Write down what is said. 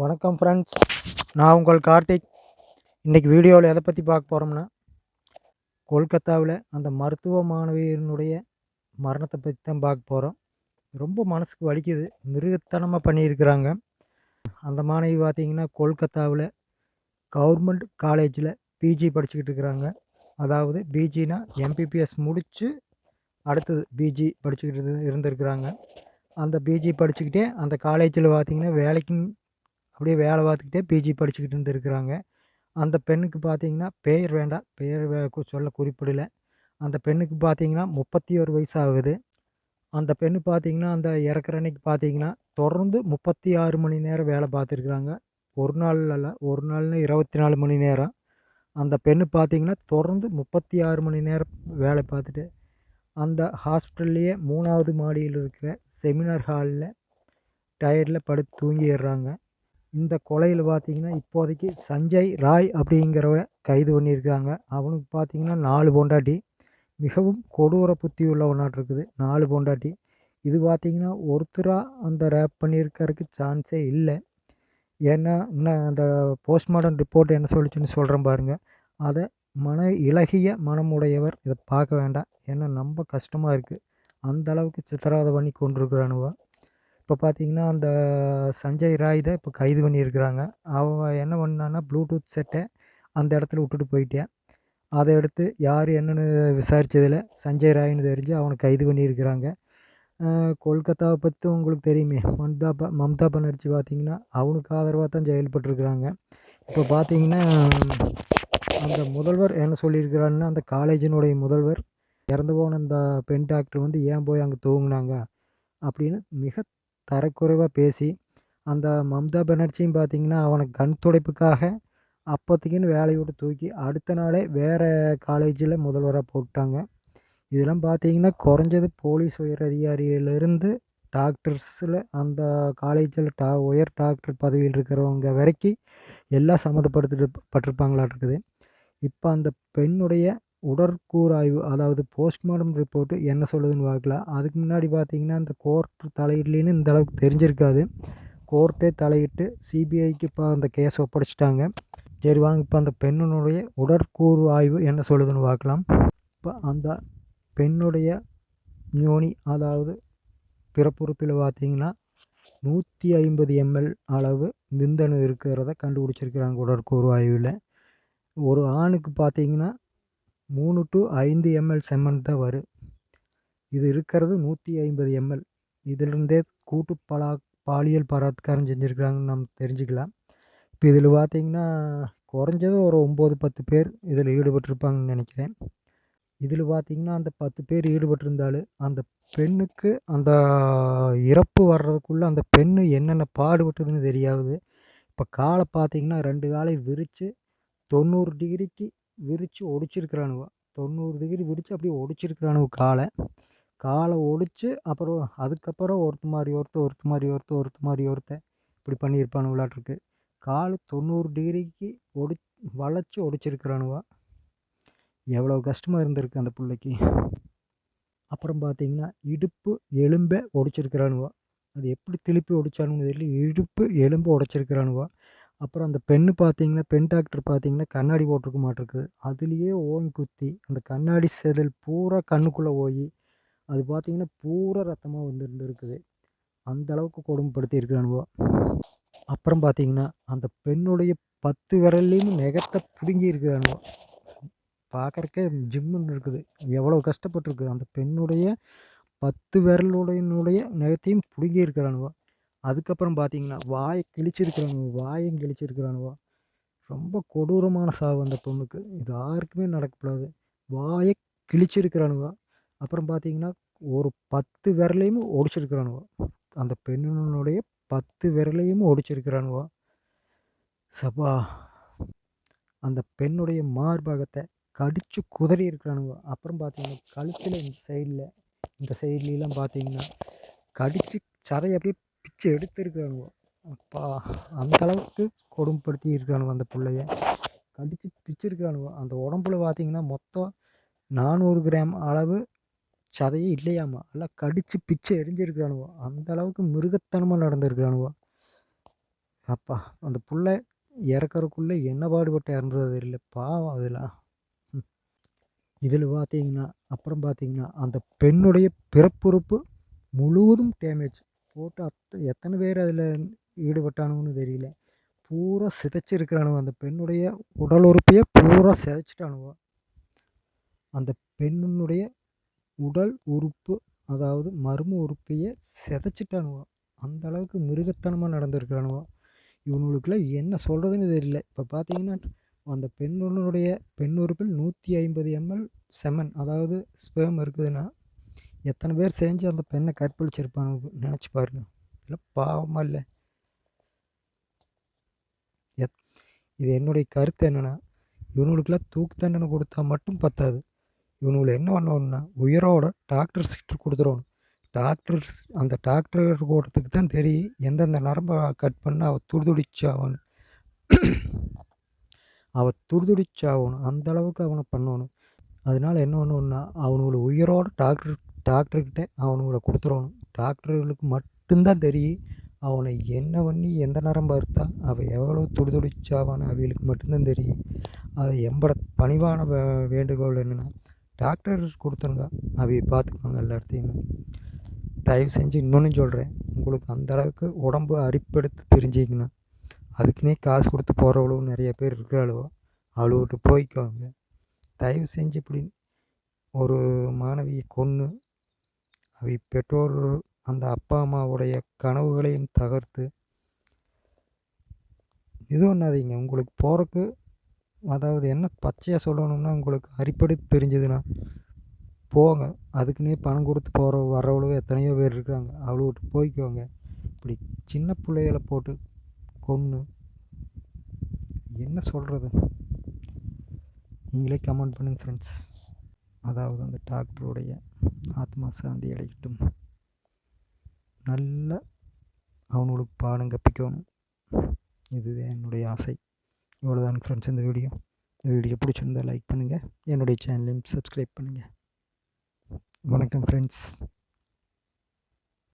வணக்கம் ஃப்ரெண்ட்ஸ் நான் உங்கள் கார்த்திக். இன்றைக்கி வீடியோவில் எதை பற்றி பார்க்க போகிறோம்னா கொல்கத்தாவில் அந்த மருத்துவ மாணவியினுடைய மரணத்தை பற்றி தான் பார்க்க போகிறோம் ரொம்ப மனசுக்கு வலிக்குது. மிருகத்தனமாக பண்ணியிருக்கிறாங்க. அந்த மாணவி பார்த்திங்கன்னா கொல்கத்தாவில் கவர்மெண்ட் காலேஜில் பிஜி படிச்சுக்கிட்டு இருக்கிறாங்க. அதாவது பிஜினா எம்பிபிஎஸ் முடித்து அடுத்தது பிஜி படிச்சுக்கிட்டு இருந்திருக்கிறாங்க. அந்த பிஜி படிச்சுக்கிட்டே அந்த காலேஜில் பார்த்திங்கன்னா வேலைக்கும் அப்படியே வேலை பார்த்துக்கிட்டே பிஜி படிச்சுக்கிட்டு இருந்துருக்கிறாங்க. அந்த பெண்ணுக்கு பார்த்தீங்கன்னா பெயர் வேண்டாம். பெயர் சொல்ல குறிப்பிடல. அந்த பெண்ணுக்கு பார்த்தீங்கன்னா முப்பத்தி ஒரு வயசு ஆகுது அந்த பெண்ணு பார்த்தீங்கன்னா அந்த இறக்குற அன்னைக்கு பார்த்தீங்கன்னா தொடர்ந்து முப்பத்தி ஆறு மணி நேரம் வேலை பார்த்துருக்குறாங்க. ஒரு நாள் அல்ல ஒரு நாள்னு இருபத்தி நாலு மணி நேரம். அந்த பெண்ணு பார்த்தீங்கன்னா தொடர்ந்து முப்பத்தி ஆறு மணி நேரம் வேலை பார்த்துட்டு அந்த ஹாஸ்பிட்டல்லையே மூணாவது மாடியில் இருக்கிற செமினார் ஹாலில் டயர்டில் படுத்து தூங்கிடுறாங்க. இந்த கொலையில் பார்த்தீங்கன்னா இப்போதைக்கு சஞ்சய் ராய் அப்படிங்கிறவ கைது பண்ணியிருக்காங்க. அவனுக்கு பார்த்தீங்கன்னா நாலு பொண்டாட்டி. மிகவும் கொடூர புத்தி உள்ளவனாட்டு இருக்குது. நாலு பொண்டாட்டி. இது பார்த்தீங்கன்னா ஒருத்தராக அந்த ரேப் பண்ணியிருக்கறதுக்கு சான்ஸே இல்லை. ஏன்னா இன்னும் அந்த போஸ்ட்மார்ட்டம் ரிப்போர்ட் என்ன சொல்லிச்சுன்னு சொல்கிறேன் பாருங்கள் அதை மன இலகிய மனமுடையவர் இதை பார்க்க வேண்டாம். ஏன்னா ரொம்ப கஷ்டமாக இருக்குது அந்த அளவுக்கு சித்திரவதை பண்ணி கொண்டிருக்கிறானுவா இப்போ பார்த்தீங்கன்னா அந்த சஞ்சய் ராய் தான் இப்போ கைது பண்ணியிருக்கிறாங்க. அவன் என்ன பண்ணான்னா ப்ளூடூத் செட்டை அந்த இடத்துல விட்டுட்டு போயிட்டேன். அதை எடுத்து யார் என்னென்னு விசாரித்ததில் சஞ்சய் ராய்னு தெரிஞ்சு அவனை கைது பண்ணியிருக்கிறாங்க. கொல்கத்தாவை பற்றி உங்களுக்கு தெரியுமே. மம்தா ப மம்தா பானர்ஜி பார்த்திங்கன்னா அவனுக்கு ஆதரவாக தான் செயல்பட்டுருக்குறாங்க இப்போ பார்த்தீங்கன்னா அந்த முதல்வர் என்ன சொல்லியிருக்கிறாருன்னா அந்த காலேஜினுடைய முதல்வர் இறந்து போன அந்த பெண் டாக்டர் வந்து ஏன் போய் அங்கே தூங்கினாங்க? அப்படின்னு மிக தரக்குறைவாக பேசி அந்த மம்தா பானர்ஜியும் பார்த்தீங்கன்னா அவனை கண் துடைப்புக்காக அப்போதைக்குன்னு வேலையை விட்டு தூக்கி அடுத்த நாளே வேறு காலேஜில் முதல்வராக போட்டாங்க. இதெல்லாம் பார்த்தீங்கன்னா குறைஞ்சது போலீஸ் உயர் அதிகாரியிலிருந்து டாக்டர்ஸில் அந்த காலேஜில் டா உயர் டாக்டர் பதவியில் இருக்கிறவங்க வரைக்கும் எல்லாம் சம்மந்தப்படுத்திட்டு பட்டிருப்பாங்களாட்டு இப்போ அந்த பெண்ணுடைய உடற்கூறாய்வு அதாவது போஸ்ட்மார்ட்டம் ரிப்போர்ட்டு என்ன சொல்லுதுன்னு பார்க்கலாம் அதுக்கு முன்னாடி பார்த்தீங்கன்னா அந்த கோர்ட்டு தலையிடலின்னு இந்த அளவுக்கு தெரிஞ்சிருக்காது. கோர்ட்டே தலையிட்டு சிபிஐக்கு இப்போ அந்த கேஸ் ஒப்படைச்சிட்டாங்க. சரி வாங்க இப்போ அந்த பெண்ணினுடைய உடற்கூறு ஆய்வு என்ன சொல்லுதுன்னு பார்க்கலாம். இப்போ அந்த பெண்ணுடைய நியோனி அதாவது பிறப்புறுப்பில் பார்த்தீங்கன்னா நூற்றி ஐம்பது எம்எல் அளவு விந்தணு இருக்கிறத கண்டுபிடிச்சிருக்கிறாங்க உடற்கூறு ஆய்வில். ஒரு ஆணுக்கு பார்த்தீங்கன்னா மூணு டு ஐந்து எம்எல் செம்மண் தான் வரும் இது இருக்கிறது நூற்றி ஐம்பது எம்எல் இதிலிருந்தே கூட்டு பலா பாலியல் பலாத்காரம் செஞ்சுருக்குறாங்கன்னு நம்ம தெரிஞ்சுக்கலாம். இப்போ இதில் பார்த்தீங்கன்னா குறைஞ்சது ஒரு ஒம்பது பத்து பேர் இதில் ஈடுபட்டிருப்பாங்கன்னு நினைக்கிறேன். இதில் பார்த்தீங்கன்னா அந்த பத்து பேர் ஈடுபட்டிருந்தாலும் அந்த பெண்ணுக்கு அந்த இறப்பு வர்றதுக்குள்ளே அந்த பெண்ணு என்னென்ன பாடுபட்டதுன்னு தெரியாது. இப்போ காலை பார்த்தீங்கன்னா ரெண்டு காலை விரித்து தொண்ணூறு டிகிரிக்கு விரித்து ஒடிச்சிருக்கிறானுவ. தொண்ணூறு டிகிரி விரித்து அப்படியே ஒடிச்சிருக்கிறானுவ காலை. காலை ஒடிச்சு அப்புறம் அதுக்கப்புறம் ஒருத்த மாதிரி ஒருத்த ஒருத்த மாதிரி ஒருத்த ஒருத்த மாதிரி ஒருத்த இப்படி பண்ணியிருப்பானுங்களாட்டிருக்கு கால் தொண்ணூறு டிகிரிக்கு ஒடி வளைச்சி ஒடிச்சிருக்கிறானுவ. எவ்வளோ கஷ்டமாக இருந்திருக்கு அந்த பிள்ளைக்கு. அப்புறம் பார்த்தீங்கன்னா இடுப்பு எலும்பை ஒடிச்சிருக்கிறானுவ. அது எப்படி திருப்பி ஒடிச்சானுங்க தெரியல. இடுப்பு எலும்பு உடச்சிருக்கிறானுவா அப்புறம் அந்த பெண்ணு பார்த்தீங்கன்னா பெண் டாக்டர் பார்த்தீங்கன்னா கண்ணாடி போட்டிருக்க மாட்டிருக்குது அதுலேயே ஓங்கி குத்தி அந்த கண்ணாடி செதில் பூரா கண்ணுக்குள்ளே போய் அது பார்த்தீங்கன்னா பூரா ரத்தமாக வந்துருந்துருக்குது. அந்த அளவுக்கு கொடுமைப்படுத்தி அனுபவம். அப்புறம் பார்த்தீங்கன்னா அந்த பெண்ணுடைய பத்து விரல்லையும் நெகத்தை பிடுங்கி இருக்கிறானுவோ பார்க்கறக்கே ஜிம்முன்னு இருக்குது. எவ்வளோ கஷ்டப்பட்டுருக்கு. அந்த பெண்ணுடைய பத்து விரலுடையனுடைய நெகத்தையும் பிடுங்கி இருக்கிறானுவோ அதுக்கப்புறம் பார்த்தீங்கன்னா வாயை கிழிச்சிருக்கிறானுவோ வாயும் கிழிச்சிருக்கிறானுவோ ரொம்ப கொடூரமான சாவு அந்த பொண்ணுக்கு. இது யாருக்குமே நடக்கக்கூடாது. வாயை கிழிச்சிருக்கிறானுவோ அப்புறம் பார்த்தீங்கன்னா ஒரு பத்து விரலையும் ஒடிச்சிருக்கிறானுவோ அந்த பெண்ணினுடைய பத்து விரலையும் ஒடிச்சிருக்கிறானுவோ சபா அந்த பெண்ணுடைய மார்பகத்தை கடித்து குதறி இருக்கிறானுவோ அப்புறம் பார்த்தீங்கன்னா கழுத்தில் இந்த சைடில் இந்த சைட்லலாம் பார்த்தீங்கன்னா கடித்து சதையை அப்படியே பிச்சு எடுத்துருக்கானுவோ. அப்பா அந்த அளவுக்கு கொடுமைப்படுத்தி இருக்கானுவோ அந்த பிள்ளைய. கடித்து பிச்சிருக்கானுவோ. அந்த உடம்புல பார்த்தீங்கன்னா மொத்தம் நானூறு கிராம் அளவு சதையே இல்லையாமா. எல்லாம் கடிச்சு பிச்சு எரிஞ்சிருக்கானுவோ. அந்த அளவுக்கு மிருகத்தனமாக நடந்திருக்கானுவோ. அப்பா அந்த புள்ள இறக்கறக்குள்ள என்ன பாடுபட்டு இறந்தது தெரியல பாவம் அதெல்லாம். இதில் பார்த்தீங்கன்னா அப்புறம் பார்த்தீங்கன்னா அந்த பெண்ணுடைய பிறப்புறுப்பு முழுவதும் டேமேஜ் போட்டு அத்த எத்தனை பேர் அதில் ஈடுபட்டானுங்கன்னு தெரியல. பூரா சிதைச்சிருக்கிறானுவோ அந்த பெண்ணுடைய உடல் உறுப்பையே பூரா சிதைச்சிட்டானுவோ. அந்த பெண்ணுடைய உடல் உறுப்பு அதாவது மர்ம உறுப்பையே சிதைச்சிட்டானுவோ. அந்த அளவுக்கு மிருகத்தனமாக நடந்திருக்கிறானுவோ. இவனுங்களுக்குலாம் என்ன சொல்கிறதுன்னு தெரியல. இப்போ பார்த்தீங்கன்னா அந்த பெண்ணுடைய பெண் உறுப்பில் நூற்றி ஐம்பது எம்எல் செமன் அதாவது ஸ்பேம் இருக்குதுன்னா எத்தனை பேர் செஞ்சு அந்த பெண்ணை கற்பழிச்சிருப்பானு நினச்சி பாருங்க. இல்லை பாவமாக இல்லை. எத் இது என்னுடைய கருத்து என்னென்னா இவனுங்களுக்கெல்லாம் தூக்கு தண்டனை கொடுத்தா மட்டும் பத்தாது. இவனுங்களை என்ன பண்ணணும்னா உயிரோட டாக்டர்ஸ்கிட்ட கொடுத்துடணும் டாக்டர்ஸ் அந்த டாக்டர் கூட்டத்துக்கு தான் தெரியும் எந்தெந்த நரம்பை கட் பண்ணால் அவள் துடிதுடிச்சாவன்னு அவள் துடிதுடிச்சாகணும் அந்த அளவுக்கு அவனை பண்ணணும். அதனால் என்ன பண்ணணுன்னா அவனோட உயிரோட டாக்டர் டாக்டர்கிட்ட அவனுங்களை கொடுத்துடணும். டாக்டர்களுக்கு மட்டும்தான் தெரியும் அவனை என்ன பண்ணி எந்த நேரம் பார்த்தா அவன் எவ்வளோ துடிதுடிச்சாவான்னு அவங்களுக்கு மட்டும்தான் தெரியும். அது எம்பட பணிவான வேண்டுகோள் என்னென்னா டாக்டர் கொடுத்துருங்க அவைய பார்த்துக்குவாங்க எல்லா இடத்தையுமே தயவு செஞ்சு இன்னொன்று சொல்கிறேன் உங்களுக்கு அந்த அளவுக்கு உடம்பு அரிப்பெடுத்து தெரிஞ்சிங்கன்னா அதுக்குன்னே காசு கொடுத்து போகிறவளும் நிறைய பேர் இருக்கிறாளுவோ அழுவிட்டு போய்க்குவாங்க தயவு செஞ்சு இப்படி ஒரு மாணவியை கொன்று அவை பெற்றோர் அந்த அப்பா அம்மாவுடைய கனவுகளையும் தகர்த்து. இது பண்ணாதீங்க உங்களுக்கு போகிறக்கு அதாவது என்ன பச்சையாக சொல்லணும்னா உங்களுக்கு அரிப்படை தெரிஞ்சதுன்னா போங்க. அதுக்குன்னே பணம் கொடுத்து போகிற வரவளவு எத்தனையோ பேர் இருக்காங்க. விட்டு போய்க்கோங்க. இப்படி சின்ன பிள்ளைகளை போட்டு கொன்று என்ன சொல்கிறது நீங்களே கமெண்ட் பண்ணுங்கள் ஃப்ரெண்ட்ஸ் அதாவது அந்த டாக்டருடைய ஆத்மா சாந்தி அடையட்டும். நல்ல அவனுங்களுக்கு பாடம் கற்பிக்கணும். இதுதான் என்னுடைய ஆசை. இவ்வளோதான் ஃப்ரெண்ட்ஸ் இந்த வீடியோ இந்த வீடியோ பிடிச்சிருந்தா லைக் பண்ணுங்கள் என்னுடைய சேனலையும் சப்ஸ்கிரைப் பண்ணுங்கள் வணக்கம் ஃப்ரெண்ட்ஸ்